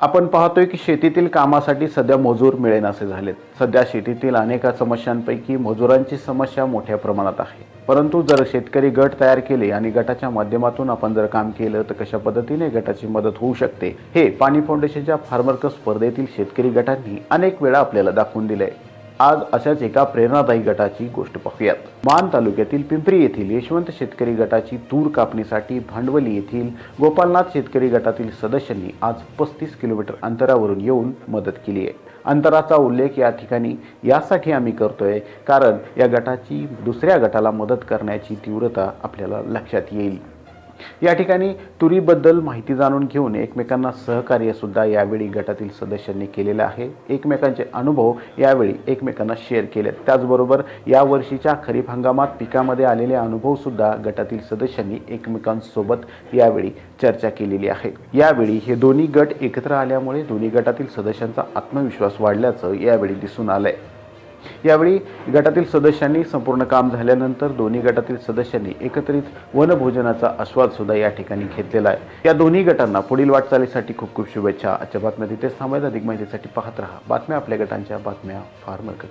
आपण पाहतोय की शेतीतील कामासाठी सध्या मजूर मिळेनासे झालेत. सध्या शेतीतील अनेक समस्यांपैकी मजुरांची समस्या मोठ्या प्रमाणात आहे. परंतु जर शेतकरी गट तयार केले आणि गटाच्या माध्यमातून आपण जर काम केलं तर कशा पद्धतीने गटाची मदत होऊ शकते? हे पाणी फाउंडेशनच्या फार्मर कप स्पर्धेतील शेतकरी गटांनी अनेक वेळा आपल्याला दाखवून दिले आज अशाच एका प्रेरणादायी गटाची गोष्ट पाहूयात. मान तालुक्यातील पिंपरी येथील यशवंत शेतकरी गटाची तूर कापणीसाठी भांडवली येथील गोपालनाथ शेतकरी गटातील सदस्यांनी आज पस्तीस किलोमीटर अंतरावरून येऊन मदत केली आहे. अंतराचा उल्लेख या ठिकाणी यासाठी आम्ही करतोय कारण या गटाची दुसऱ्या गटाला मदत करण्याची तीव्रता आपल्याला लक्षात येईल. या ठिकाणी तुरीबद्दल माहिती जाणून घेऊन एकमेकांना सहकार्यसुद्धा यावेळी गटातील सदस्यांनी केलेलं आहे. एकमेकांचे अनुभव यावेळी एकमेकांना शेअर केलेत. त्याचबरोबर या वर्षीच्या खरीप हंगामात पिकामध्ये आलेले अनुभवसुद्धा गटातील सदस्यांनी एकमेकांसोबत यावेळी चर्चा केलेली आहे. यावेळी हे दोन्ही गट एकत्र आल्यामुळे दोन्ही गटातील सदस्यांचा आत्मविश्वास वाढल्याचं यावेळी दिसून आलं आहे यावेळी गटातील सदस्यांनी संपूर्ण काम झाल्यानंतर दोन्ही गटातील सदस्यांनी एकत्रित वनभोजनाचा आस्वाद सुद्धा या ठिकाणी घेतलेला आहे. या दोन्ही गटांना पुढील वाटचालीसाठी खूप खूप शुभेच्छा. आजच्या बातम्या तिथेच थांबायचं अधिक माहितीसाठी पाहत राहा. बातम्या आपल्या गटांच्या बातम्या फार कपच्या